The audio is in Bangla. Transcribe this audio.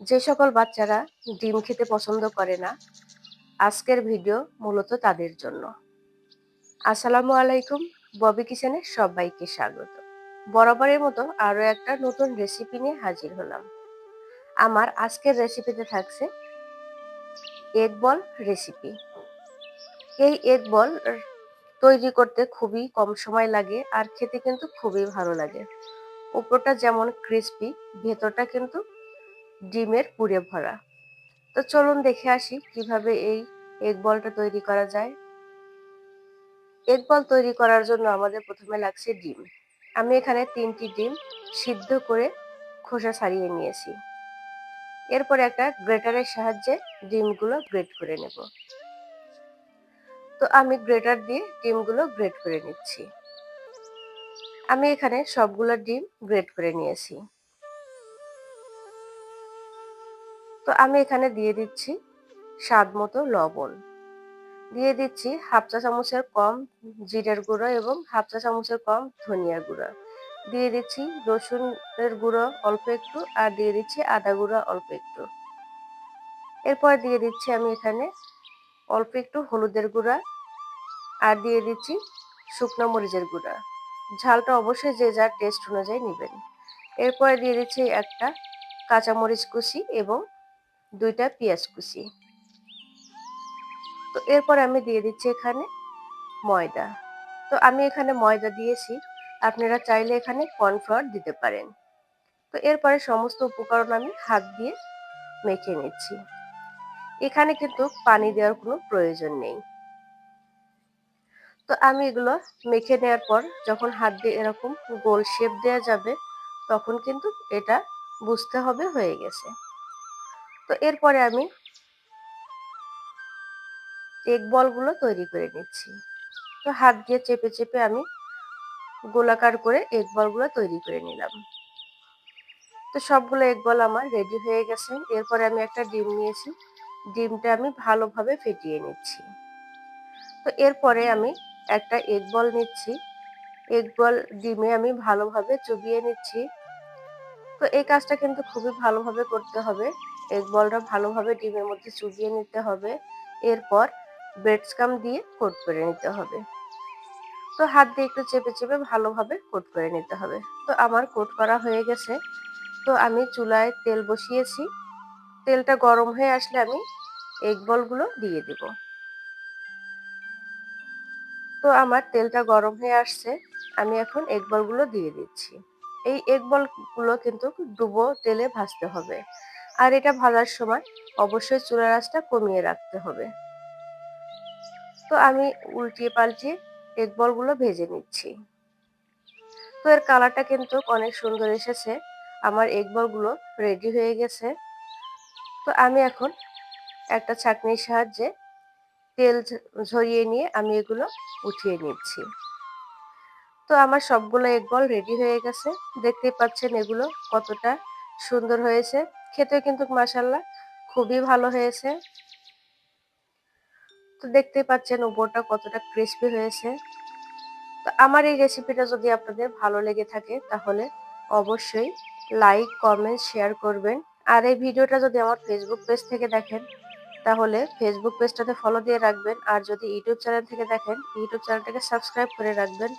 যে সকল বাচ্চারা ডিম খেতে পছন্দ করে না, আজকের ভিডিও মূলত তাদের জন্য। আসসালামু আলাইকুম, ববি কিচেনে সবাইকে স্বাগত। বরাবরের মতো আরও একটা নতুন রেসিপি নিয়ে হাজির হলাম। আমার আজকের রেসিপিতে থাকছে এগ বল রেসিপি। এই এগ বল তৈরি করতে খুবই কম সময় লাগে আর খেতে কিন্তু খুবই ভালো লাগে। উপরটা যেমন ক্রিস্পি, ভেতরটা কিন্তু ডিমের পুরে ভরা। তো চলুন দেখে আসি কীভাবে এই এগ বলটা তৈরি করা যায়। এগ বল তৈরি করার জন্য আমাদের প্রথমে লাগছে ডিম। আমি এখানে তিনটি ডিম সিদ্ধ করে খোসা ছাড়িয়ে নিয়েছি। এরপর একটা গ্রেটারের সাহায্যে ডিমগুলো গ্রেট করে নেব। তো আমি গ্রেটার দিয়ে ডিমগুলো গ্রেট করে নিচ্ছি। আমি এখানে সবগুলো ডিম গ্রেট করে নিয়েছি। তো আমি এখানে দিয়ে দিচ্ছি স্বাদ মতো লবণ। দিয়ে দিচ্ছি হাফ চা চামচের কম জিরের গুঁড়ো এবং হাফ চা চামচের কম ধনিয়া গুঁড়ো। দিয়ে দিচ্ছি রসুনের গুঁড়ো অল্প একটু আর দিয়ে দিচ্ছি আদা গুঁড়ো অল্প একটু। এরপর দিয়ে দিচ্ছি আমি এখানে অল্প একটু হলুদের গুঁড়া আর দিয়ে দিচ্ছি শুকনো মরিচের গুঁড়া। ঝালটা অবশ্যই যে যার টেস্ট অনুযায়ী নেবেন। এরপরে দিয়ে দিচ্ছি একটা কাঁচামরিচ কুচি এবং দুইটা পেঁয়াজ কুচি। তো এরপর আমি দিয়ে দিচ্ছি এখানে ময়দা। তো আমি এখানে ময়দা দিয়েছি। আপনারা চাইলে এখানে কর্নফ্লাওয়ার দিতে পারেন। তো এরপরে সমস্ত উপকরণ আমি হাত দিয়ে মেখে নিচ্ছি। এখানে কিন্তু পানি দেওয়ার কোনো প্রয়োজন নেই। তো আমি এগুলো মেখে নেওয়ার পর যখন হাত দিয়ে এরকম গোল শেপ দেওয়া যাবে, তখন কিন্তু এটা বুঝতে হবে হয়ে গেছে। তো এরপরে আমি এগ বলগুলো তৈরি করে নিচ্ছি। তো হাত দিয়ে চেপে চেপে আমি গোলাকার করে এগ বলগুলো তৈরি করে নিলাম। তো সবগুলো এগ বল আমার রেডি হয়ে গেছে। এরপরে আমি একটা ডিম নিয়েছি। ডিমটা আমি ভালোভাবে ফেটিয়ে নিচ্ছি। তো এরপরে আমি একটা এগ বল নিচ্ছি। এগ বল ডিমে আমি ভালোভাবে চুবিয়ে নিচ্ছি। তো এই কাজটা কিন্তু খুবই ভালোভাবে করতে হবে। এগ বলটা ভালোভাবে ডিমের মধ্যে চুবিয়ে নিতে হবে। এরপর ব্রেডস্কাম দিয়ে কোট করে নিতে হবে। তো হাত দিয়ে একটু চেপে চেপে ভালোভাবে কোট করে নিতে হবে। তো আমার কোট করা হয়ে গেছে। তো আমি চুলায় তেল বসিয়েছি। তেলটা গরম হয়ে আসলে আমি এগ বলগুলো দিয়ে দেব। তো আমার তেলটা গরম হয়ে আসছে। আমি এখন এগ বলগুলো দিয়ে দিচ্ছি। এই এগ বলগুলো কিন্তু ডুবো তেলে ভাজতে হবে। আর এটা ভাজার সময় অবশ্যই চুলার আঁচটা কমিয়ে রাখতে হবে। তো আমি উল্টিয়ে পাল্টিয়ে এগ বলগুলো ভেজে নিচ্ছি। তো এর কালারটা কিন্তু অনেক সুন্দর এসেছে। আমার এগ বলগুলো রেডি হয়ে গেছে। তো আমি এখন একটা ছাঁকনির সাহায্যে তেল ঝরিয়ে নিয়ে আমি এগুলো উঠিয়ে নিচ্ছি। তো আমার সবগুলো এগ বল রেডি হয়ে গেছে। দেখতেই পাচ্ছেন এগুলো কতটা সুন্দর হয়েছে। খেতে কিন্তু মাসাল্লাহ খুবই ভালো হয়েছে। তো দেখতে পাচ্ছেন উপরটা কতটা ক্রিস্পি হয়েছে। তো আমার এই রেসিপিটা যদি আপনাদের ভালো লেগে থাকে তাহলে অবশ্যই লাইক কমেন্ট শেয়ার করবেন। আর এই ভিডিওটা যদি আমার ফেসবুক পেজ থেকে দেখেন তাহলে ফেসবুক পেজটাতে ফলো দিয়ে রাখবেন। আর যদি ইউটিউব চ্যানেল থেকে দেখেন ইউটিউব চ্যানেলটাকে সাবস্ক্রাইব করে রাখবেন।